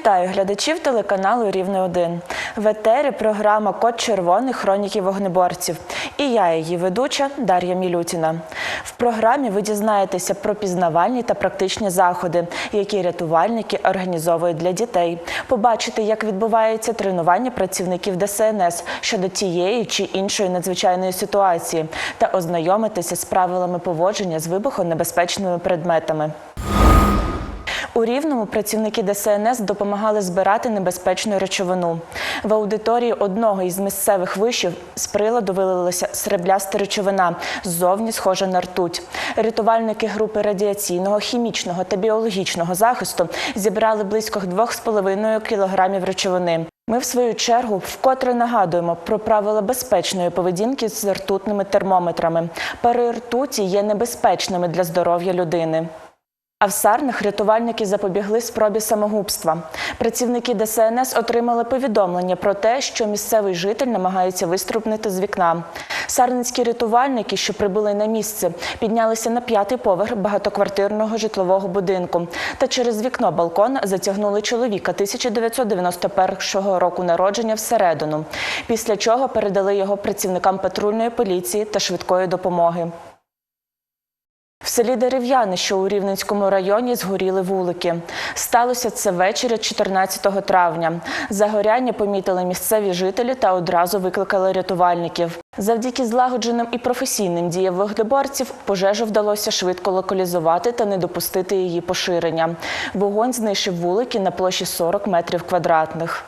Вітаю глядачів телеканалу Рівне 1 В етері програма Код червоний хроніки вогнеборців. І я, її ведуча Дар'я Мілютіна. В програмі ви дізнаєтеся про пізнавальні та практичні заходи, які рятувальники організовують для дітей. Побачите, як відбувається тренування працівників ДСНС щодо тієї чи іншої надзвичайної ситуації, та ознайомитися з правилами поводження з вибухонебезпечними предметами. У Рівному працівники ДСНС допомагали збирати небезпечну речовину. В аудиторії одного із місцевих вишів з приладу вилилася сребляста речовина, ззовні схожа на ртуть. Рятувальники групи радіаційного, хімічного та біологічного захисту зібрали близько 2,5 кілограмів речовини. Ми, в свою чергу, вкотре нагадуємо про правила безпечної поведінки з ртутними термометрами. Пари ртуті є небезпечними для здоров'я людини. А в Сарнах рятувальники запобігли спробі самогубства. Працівники ДСНС отримали повідомлення про те, що місцевий житель намагається виструбнути з вікна. Сарницькі рятувальники, що прибули на місце, піднялися на п'ятий поверх багатоквартирного житлового будинку та через вікно балкона затягнули чоловіка 1991 року народження всередину. Після чого передали його працівникам патрульної поліції та швидкої допомоги. В селі Дерев'яне, що у Рівненському районі, згоріли вулики. Сталося це ввечері 14 травня. Загоряння помітили місцеві жителі та одразу викликали рятувальників. Завдяки злагодженим і професійним діям вогнеборців пожежу вдалося швидко локалізувати та не допустити її поширення. Вогонь знищив вулики на площі 40 метрів квадратних.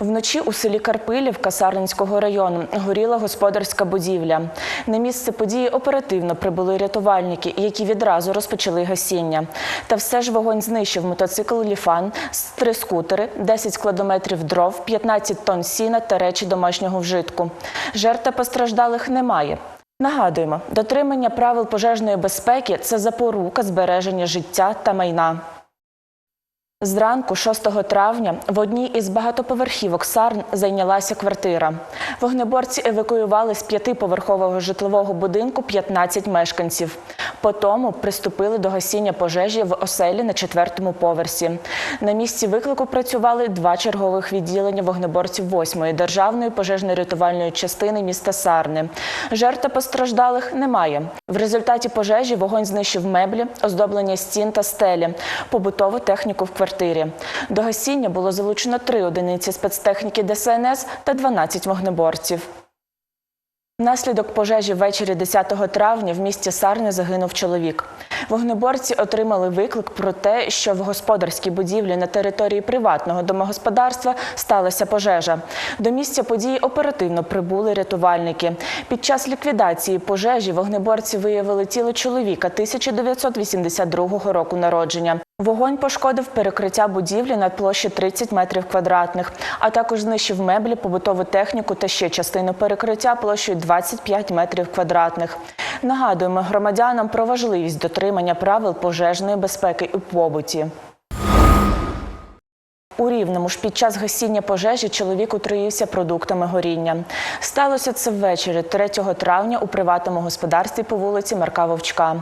Вночі у селі Карпилівка Сарненського району горіла господарська будівля. На місце події оперативно прибули рятувальники, які відразу розпочали гасіння. Та все ж вогонь знищив мотоцикл Ліфан, три скутери, 10 складометрів дров, 15 тонн сіна та речі домашнього вжитку. Жертв постраждалих немає. Нагадуємо, дотримання правил пожежної безпеки це запорука збереження життя та майна. Зранку, 6 травня, в одній із багатоповерхівок Сарн зайнялася квартира. Вогнеборці евакуювали з п'ятиповерхового житлового будинку 15 мешканців. Потому приступили до гасіння пожежі в оселі на четвертому поверсі. На місці виклику працювали два чергових відділення вогнеборців 8-ї державної пожежно-рятувальної частини міста Сарни. Жертв постраждалих немає. В результаті пожежі вогонь знищив меблі, оздоблення стін та стелі, побутову техніку в квартирі. До гасіння було залучено три одиниці спецтехніки ДСНС та 12 вогнеборців. Внаслідок пожежі ввечері 10 травня в місті Сарни загинув чоловік. Вогнеборці отримали виклик про те, що в господарській будівлі на території приватного домогосподарства сталася пожежа. До місця події оперативно прибули рятувальники. Під час ліквідації пожежі вогнеборці виявили тіло чоловіка 1982 року народження. Вогонь пошкодив перекриття будівлі на площі 30 метрів квадратних, а також знищив меблі, побутову техніку та ще частину перекриття площею 25 метрів квадратних. Нагадуємо громадянам про важливість дотримання правил пожежної безпеки у побуті. У Рівному ж під час гасіння пожежі чоловік отруївся продуктами горіння. Сталося це ввечері 3 травня у приватному господарстві по вулиці Марка Вовчка.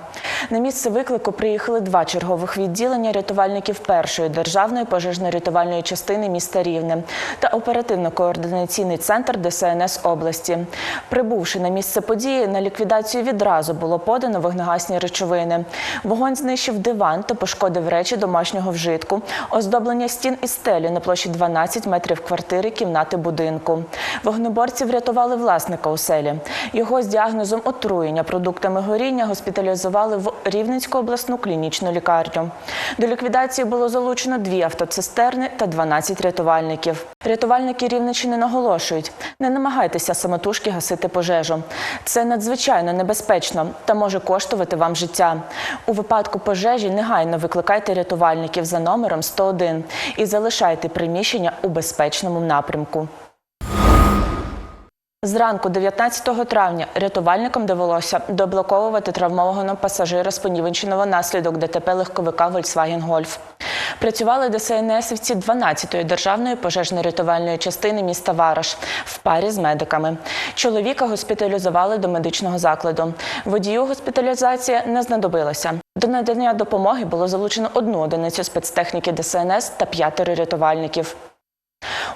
На місце виклику приїхали два чергових відділення рятувальників першої державної пожежно-рятувальної частини міста Рівне та оперативно-координаційний центр ДСНС області. Прибувши на місце події, на ліквідацію відразу було подано вогнегасні речовини. Вогонь знищив диван та пошкодив речі домашнього вжитку, оздоблення стін і стелі на площі 12 метрів квартири кімнати будинку. Вогнеборці врятували власника оселі. Його з діагнозом отруєння продуктами горіння госпіталізували в Рівненську обласну клінічну лікарню. До ліквідації було залучено дві автоцистерни та 12 рятувальників. Рятувальники Рівненщини наголошують: не намагайтеся самотужки гасити пожежу. Це надзвичайно небезпечно та може коштувати вам життя. У випадку пожежі негайно викликайте рятувальників за номером 101 і залишайте приміщення у безпечному напрямку. Зранку 19 травня рятувальникам довелося доблоковувати травмованого пасажира з Понівеченого наслідок ДТП легковика Golf. Працювали ДСНСівці 12-ї державної пожежно-рятувальної частини міста Вараш в парі з медиками. Чоловіка госпіталізували до медичного закладу. Водію госпіталізація не знадобилася. До надання допомоги було залучено одну одиницю спецтехніки ДСНС та п'ятеро рятувальників.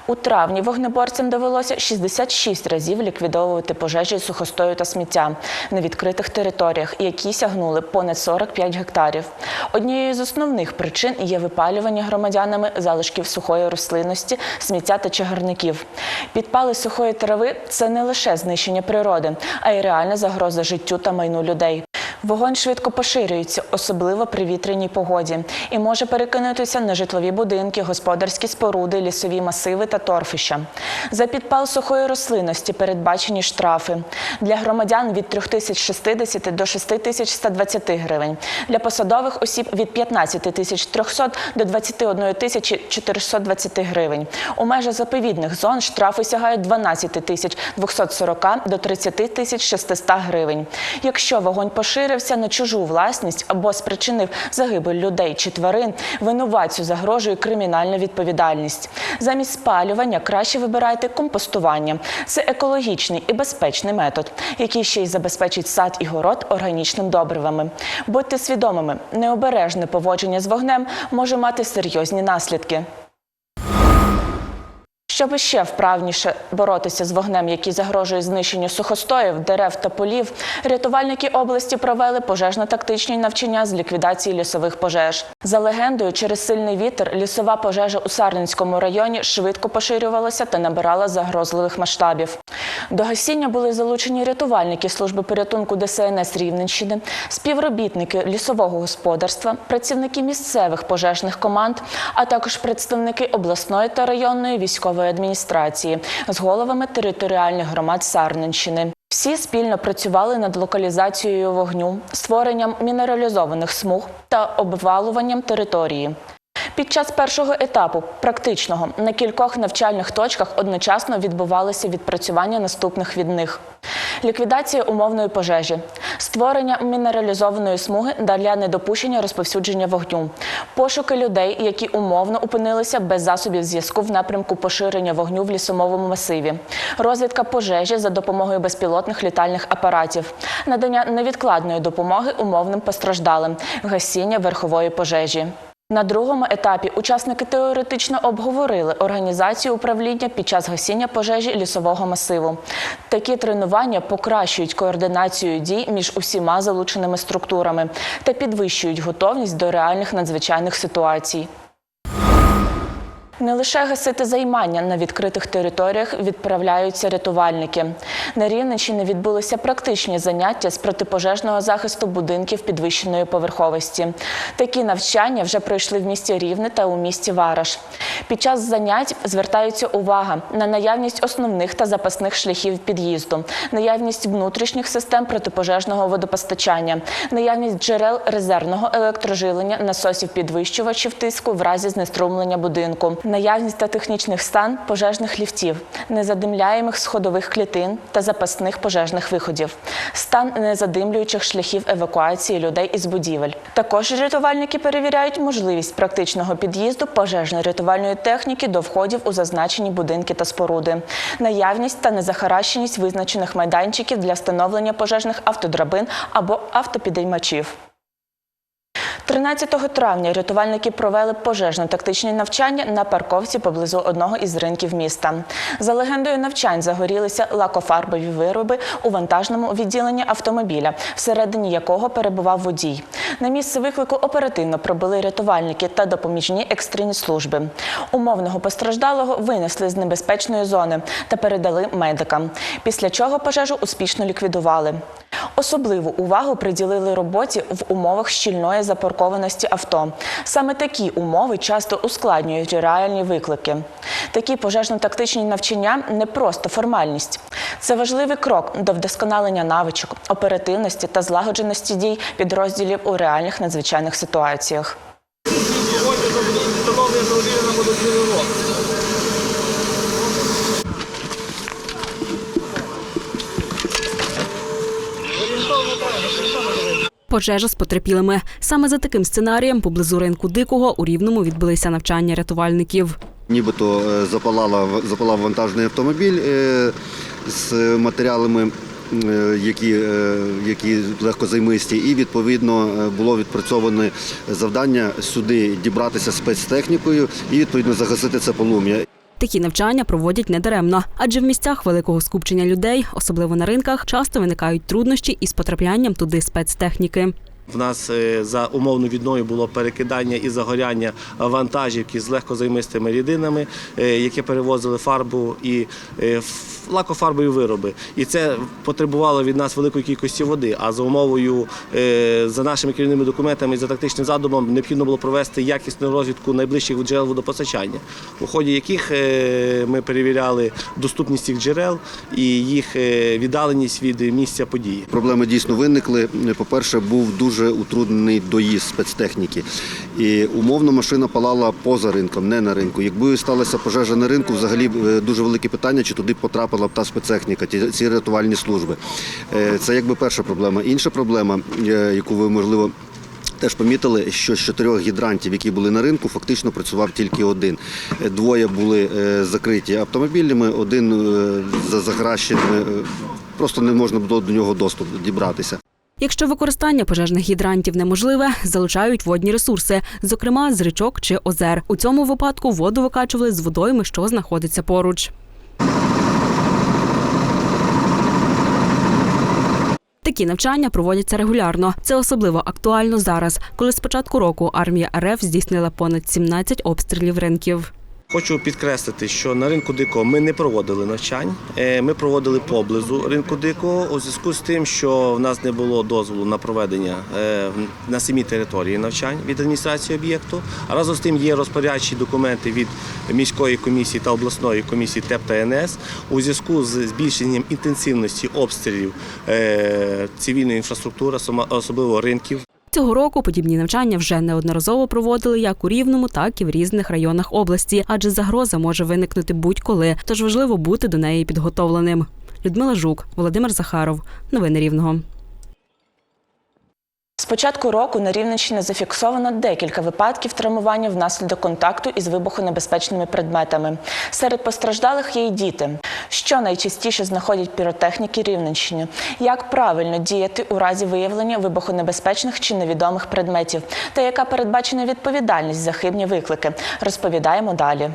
У травні вогнеборцям довелося 66 разів ліквідовувати пожежі сухостою та сміття на відкритих територіях, які сягнули понад 45 гектарів. Однією з основних причин є випалювання громадянами залишків сухої рослинності, сміття та чагарників. Підпали сухої трави це не лише знищення природи, а й реальна загроза життю та майну людей. Вогонь швидко поширюється, особливо при вітряній погоді, і може перекинутися на житлові будинки, господарські споруди, лісові масиви та торфища. За підпал сухої рослинності передбачені штрафи для громадян від 3060 до 6120 гривень, для посадових осіб від 15300 до 21420 гривень. У межах заповідних зон штрафи сягають 12240 до 30600 гривень. Якщо вогонь поширився на чужу власність або спричинив загибель людей чи тварин, винуватцю загрожує кримінальна відповідальність. Замість спалювання краще вибирайте компостування. Це екологічний і безпечний метод, який ще й забезпечить сад і город органічним добривами. Будьте свідомими, необережне поводження з вогнем може мати серйозні наслідки. Щоб ще вправніше боротися з вогнем, який загрожує знищенню сухостоїв, дерев та полів, рятувальники області провели пожежно-тактичні навчання з ліквідації лісових пожеж. За легендою, через сильний вітер лісова пожежа у Сарненському районі швидко поширювалася та набирала загрозливих масштабів. До гасіння були залучені рятувальники служби порятунку ДСНС Рівненщини, співробітники лісового господарства, працівники місцевих пожежних команд, а також представники обласної та районної військової адміністрації з головами територіальних громад Сарненщини. Всі спільно працювали над локалізацією вогню, створенням мінералізованих смуг та обвалуванням території. Під час першого етапу, практичного, на кількох навчальних точках одночасно відбувалося відпрацювання наступних від них. Ліквідація умовної пожежі, створення мінералізованої смуги для недопущення розповсюдження вогню, пошуки людей, які умовно опинилися без засобів зв'язку в напрямку поширення вогню в лісомовому масиві, розвідка пожежі за допомогою безпілотних літальних апаратів, надання невідкладної допомоги умовним постраждалим, гасіння верхової пожежі. На другому етапі учасники теоретично обговорили організацію управління під час гасіння пожежі лісового масиву. Такі тренування покращують координацію дій між усіма залученими структурами та підвищують готовність до реальних надзвичайних ситуацій. Не лише гасити займання на відкритих територіях відправляються рятувальники. На Рівненщині відбулися практичні заняття з протипожежного захисту будинків підвищеної поверховості. Такі навчання вже пройшли в місті Рівне та у місті Вараш. Під час занять звертається увага на наявність основних та запасних шляхів під'їзду, наявність внутрішніх систем протипожежного водопостачання, наявність джерел резервного електрожилення, насосів підвищувачів тиску в разі знеструмлення будинку наявність та технічних стан пожежних ліфтів, незадимляємих сходових клітин та запасних пожежних виходів, стан незадимлюючих шляхів евакуації людей із будівель. Також рятувальники перевіряють можливість практичного під'їзду пожежно-рятувальної техніки до входів у зазначені будинки та споруди, наявність та незахаращеність визначених майданчиків для встановлення пожежних автодрабин або автопідіймачів. 13 травня рятувальники провели пожежно-тактичні навчання на парковці поблизу одного із ринків міста. За легендою навчань загорілися лакофарбові вироби у вантажному відділенні автомобіля, всередині якого перебував водій. На місце виклику оперативно прибули рятувальники та допоміжні екстрені служби. Умовного постраждалого винесли з небезпечної зони та передали медикам. Після чого пожежу успішно ліквідували. Особливу увагу приділили роботі в умовах щільної запаркованості авто. Саме такі умови часто ускладнюють реальні виклики. Такі пожежно-тактичні навчання не просто формальність. Це важливий крок до вдосконалення навичок, оперативності та злагодженості дій підрозділів у реальних надзвичайних ситуаціях. Пожежа з потерпілими. Саме за таким сценарієм поблизу ринку дикого у рівному відбулися навчання рятувальників. Нібито е, запалала, запалав вантажний автомобіль е, з матеріалами е, які, які легкозаймисті, і відповідно було відпрацьоване завдання сюди дібратися спецтехнікою і відповідно загасити це полум'я. Такі навчання проводять недаремно, адже в місцях великого скупчення людей, особливо на ринках, часто виникають труднощі із потраплянням туди спецтехніки. В нас е, за умовну відною було перекидання і загоряння вантажівки з легкозаймистими рідинами, е, які перевозили фарбу і е, лакофарбові вироби. І це потребувало від нас великої кількості води. А за умовою, за нашими керівними документами і за тактичним задумом, необхідно було провести якісну розвідку найближчих джерел водопостачання, у ході яких ми перевіряли доступність цих джерел і їх віддаленість від місця події. Проблеми дійсно виникли. По-перше, був дуже утруднений доїзд спецтехніки. І умовно машина палала поза ринком, не на ринку. Якби сталася пожежа на ринку, взагалі е, дуже велике питання, чи туди потрапила б та спецтехніка, ці рятувальні служби. Е, Це якби перша проблема. Інша проблема, е, яку ви можливо. Теж помітили, що з чотирьох гідрантів, які були на ринку, фактично працював тільки один. Двоє були закриті автомобілями, один за загращеними. Просто не можна було до нього доступ дібратися. Якщо використання пожежних гідрантів неможливе, залучають водні ресурси, зокрема з річок чи озер. У цьому випадку воду викачували з водойми, що знаходиться поруч. Такі навчання проводяться регулярно. Це особливо актуально зараз, коли з початку року армія РФ здійснила понад 17 обстрілів ринків. Хочу підкреслити, що на ринку дикого ми не проводили навчань. Е, Ми проводили поблизу ринку дикого у зв'язку з тим, що в нас не було дозволу на проведення е, на самій території навчань від адміністрації об'єкту. А разом з тим є розпорядчі документи від міської комісії та обласної комісії ТЕП та НС у зв'язку з збільшенням інтенсивності обстрілів е, цивільної інфраструктури, особливо ринків. Цього року подібні навчання вже неодноразово проводили як у Рівному, так і в різних районах області, адже загроза може виникнути будь-коли, тож важливо бути до неї підготовленим. Людмила Жук, Володимир Захаров. Новини Рівного. З початку року на Рівненщині зафіксовано декілька випадків травмування внаслідок контакту із вибухонебезпечними предметами. Серед постраждалих є й діти. Що найчастіше знаходять піротехніки Рівненщини? Як правильно діяти у разі виявлення вибухонебезпечних чи невідомих предметів? Та яка передбачена відповідальність за хибні виклики? Розповідаємо далі.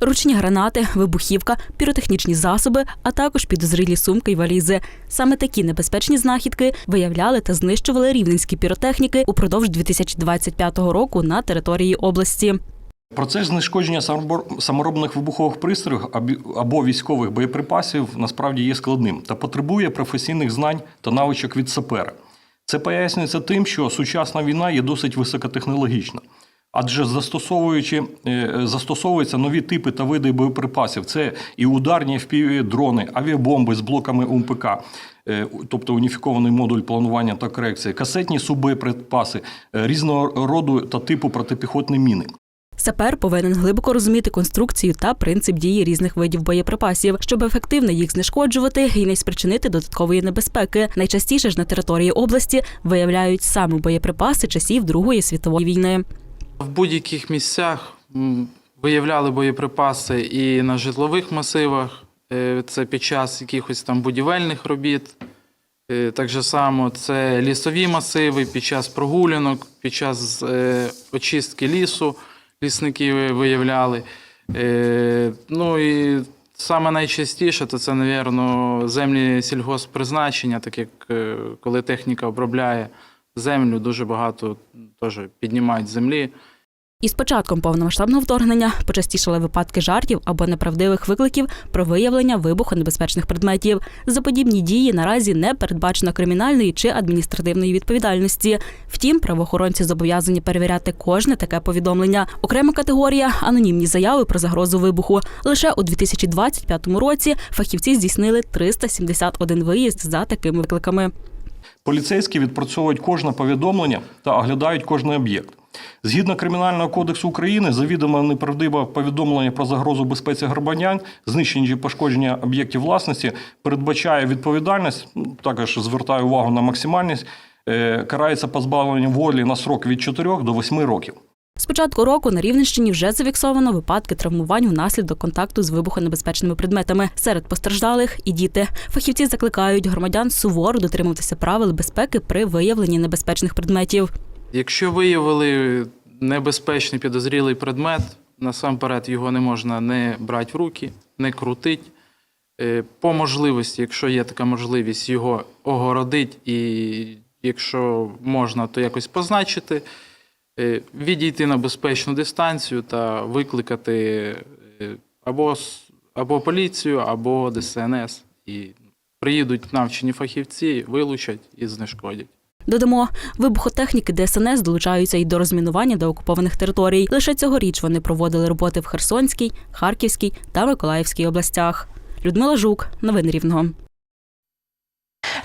Ручні гранати, вибухівка, піротехнічні засоби, а також підозрілі сумки й валізи. Саме такі небезпечні знахідки виявляли та знищували рівненські піротехніки упродовж 2025 року на території області. Процес знешкодження саморобних вибухових пристроїв або військових боєприпасів насправді є складним та потребує професійних знань та навичок від сапера. Це пояснюється тим, що сучасна війна є досить високотехнологічна. Адже застосовуючи, е, застосовуються нові типи та види боєприпасів. Це і ударні FPV дрони, авіабомби з блоками УМПК, е, тобто уніфікований модуль планування та корекції, касетні субоєприпаси е, різного роду та типу протипіхотні міни. Сапер повинен глибоко розуміти конструкцію та принцип дії різних видів боєприпасів, щоб ефективно їх знешкоджувати і не спричинити додаткової небезпеки. Найчастіше ж на території області виявляють саме боєприпаси часів Другої світової війни. В будь-яких місцях виявляли боєприпаси і на житлових масивах, е, це під час якихось там будівельних робіт. Е, Так же само це лісові масиви під час прогулянок, під час е, очистки лісу лісники виявляли. Е, Ну і саме найчастіше то це, напевно, землі сільгосппризначення, так як е, коли техніка обробляє землю, дуже багато теж піднімають землі. Із початком повномасштабного вторгнення почастішали випадки жартів або неправдивих викликів про виявлення вибухонебезпечних предметів. За подібні дії наразі не передбачено кримінальної чи адміністративної відповідальності. Втім, правоохоронці зобов'язані перевіряти кожне таке повідомлення. Окрема категорія анонімні заяви про загрозу вибуху. Лише у 2025 році фахівці здійснили 371 виїзд за такими викликами. Поліцейські відпрацьовують кожне повідомлення та оглядають кожний об'єкт. Згідно Кримінального кодексу України, завідомо неправдиве повідомлення про загрозу безпеці громадян, знищення чи пошкодження об'єктів власності передбачає відповідальність. ну, Також звертаю увагу на максимальність. е, Карається позбавленням волі на срок від 4 до 8 років. З початку року на Рівненщині вже зафіксовано випадки травмувань внаслідок контакту з вибухонебезпечними предметами. Серед постраждалих і діти. Фахівці закликають громадян суворо дотримуватися правил безпеки при виявленні небезпечних предметів. Якщо виявили небезпечний підозрілий предмет, насамперед його не можна не брати в руки, не крутити. Е, По можливості, якщо є така можливість, його огородить і якщо можна, то якось позначити, Е, відійти на безпечну дистанцію та викликати е, або, або поліцію, або ДСНС. І приїдуть навчені фахівці, вилучать і знешкодять. Додамо, вибухотехніки ДСНС долучаються й до розмінування деокупованих територій. Лише цьогоріч вони проводили роботи в Херсонській, Харківській та Миколаївській областях. Людмила Жук, новини Рівного.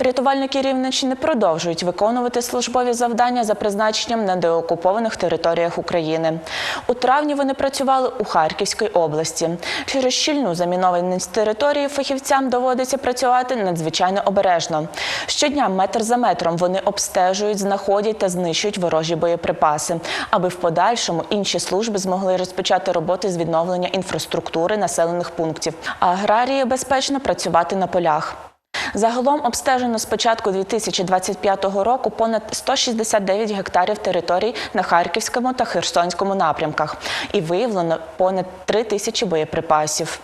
Рятувальники Рівненщини продовжують виконувати службові завдання за призначенням на деокупованих територіях України. У травні вони працювали у Харківській області. Через щільну замінованість території фахівцям доводиться працювати надзвичайно обережно. Щодня метр за метром вони обстежують, знаходять та знищують ворожі боєприпаси, аби в подальшому інші служби змогли розпочати роботи з відновлення інфраструктури населених пунктів, а аграрії безпечно працювати на полях. Загалом обстежено з початку 2025 року понад 169 гектарів територій на Харківському та Херсонському напрямках і виявлено понад 3 тисячі боєприпасів.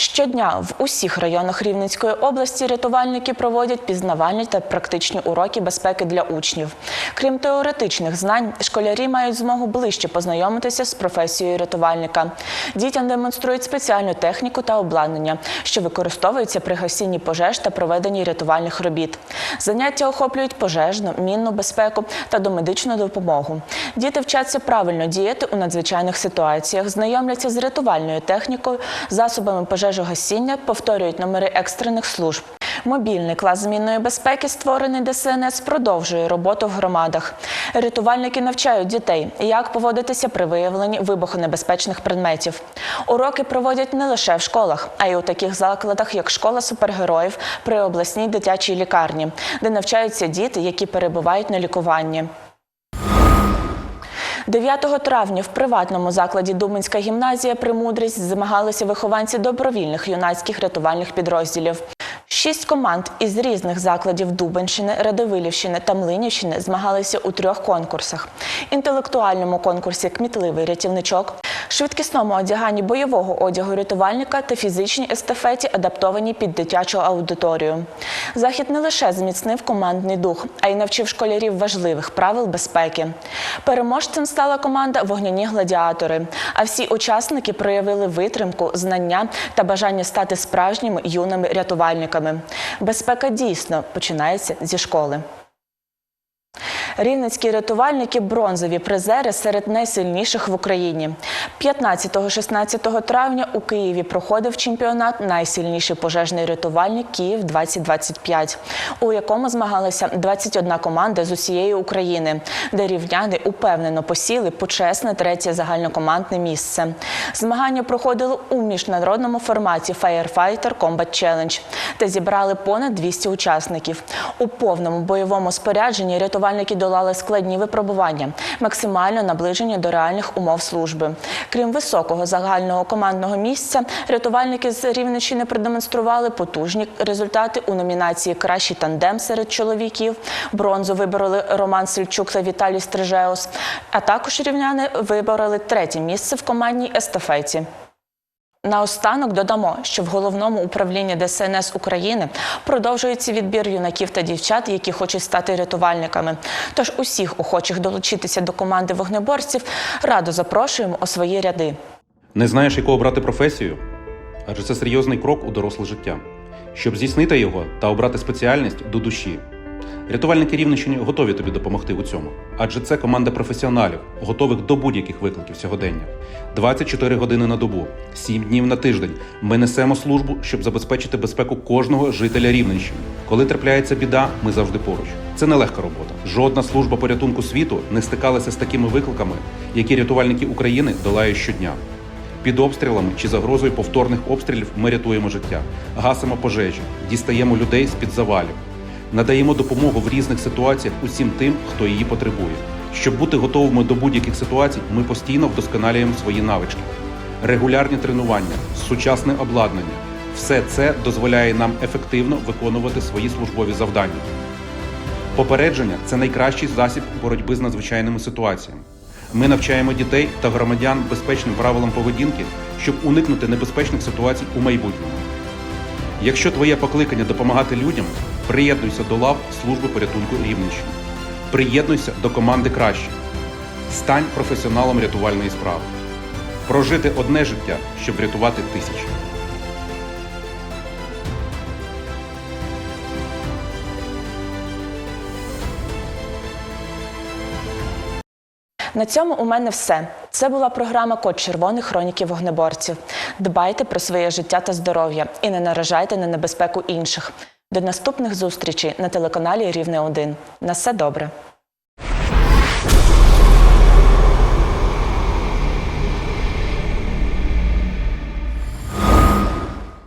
Щодня в усіх районах Рівненської області рятувальники проводять пізнавальні та практичні уроки безпеки для учнів. Крім теоретичних знань, школярі мають змогу ближче познайомитися з професією рятувальника. Дітям демонструють спеціальну техніку та обладнання, що використовуються при гасінні пожеж та проведенні рятувальних робіт. Заняття охоплюють пожежну, мінну безпеку та домедичну допомогу. Діти вчаться правильно діяти у надзвичайних ситуаціях, знайомляться з рятувальною технікою, засобами пожежогасіння, повторюють номери екстрених служб. Мобільний клас змінної безпеки, створений ДСНС, продовжує роботу в громадах. Рятувальники навчають дітей, як поводитися при виявленні вибухонебезпечних предметів. Уроки проводять не лише в школах, а й у таких закладах, як школа супергероїв при обласній дитячій лікарні, де навчаються діти, які перебувають на лікуванні. 9 травня в приватному закладі Думинська гімназія «Премудрість» змагалися вихованці добровільних юнацьких рятувальних підрозділів. Шість команд із різних закладів Дубенщини, Радовилівщини та Млинівщини змагалися у трьох конкурсах: інтелектуальному конкурсі Кмітливий рятівничок, швидкісному одяганні бойового одягу рятувальника та фізичній естафеті, адаптованій під дитячу аудиторію. Захід не лише зміцнив командний дух, а й навчив школярів важливих правил безпеки. Переможцем стала команда Вогняні гладіатори. А всі учасники проявили витримку, знання та бажання стати справжніми юними рятувальниками. Безпека дійсно починається зі школи. Рівненські рятувальники бронзові призери серед найсильніших в Україні. 15-16 травня у Києві проходив чемпіонат Найсильніший пожежний рятувальник Київ 2025 у якому змагалися 21 команда з усієї України, де рівняни упевнено посіли почесне третє загальнокомандне місце. Змагання проходили у міжнародному форматі Firefighter Combat Challenge та зібрали понад 200 учасників. У повному бойовому спорядженні рятувальники долали складні випробування, максимально наближені до реальних умов служби. Крім високого загального командного місця, рятувальники з Рівненщини продемонстрували потужні результати у номінації Кращий тандем серед чоловіків. Бронзу вибороли Роман Сельчук та Віталій Стрижеус. А також рівняни вибороли третє місце в командній естафеті. Наостанок додамо, що в головному управлінні ДСНС України продовжується відбір юнаків та дівчат, які хочуть стати рятувальниками. Тож усіх охочих долучитися до команди вогнеборців радо запрошуємо у свої ряди. Не знаєш, яку обрати професію? Адже це серйозний крок у доросле життя. Щоб здійснити його та обрати спеціальність до душі. Рятувальники Рівненщини готові тобі допомогти у цьому, адже це команда професіоналів, готових до будь-яких викликів сьогодення. 24 години на добу, 7 днів на тиждень. Ми несемо службу, щоб забезпечити безпеку кожного жителя Рівненщини. Коли трапляється біда, ми завжди поруч. Це нелегка робота. Жодна служба порятунку світу не стикалася з такими викликами, які рятувальники України долають щодня. Під обстрілами чи загрозою повторних обстрілів ми рятуємо життя, гасимо пожежі, дістаємо людей з під завалів, надаємо допомогу в різних ситуаціях усім тим, хто її потребує. Щоб бути готовими до будь-яких ситуацій, ми постійно вдосконалюємо свої навички. Регулярні тренування, сучасне обладнання все це дозволяє нам ефективно виконувати свої службові завдання. Попередження це найкращий засіб боротьби з надзвичайними ситуаціями. Ми навчаємо дітей та громадян безпечним правилам поведінки, щоб уникнути небезпечних ситуацій у майбутньому. Якщо твоє покликання допомагати людям, приєднуйся до лав служби порятунку Рівненщини. Приєднуйся до команди краще. Стань професіоналом рятувальної справи. Прожити одне життя, щоб врятувати тисячі. На цьому у мене все. Це була програма Код червоних хроніки вогнеборців. Дбайте про своє життя та здоров'я і не наражайте на небезпеку інших. До наступних зустрічей на телеканалі Рівне 1. На все добре.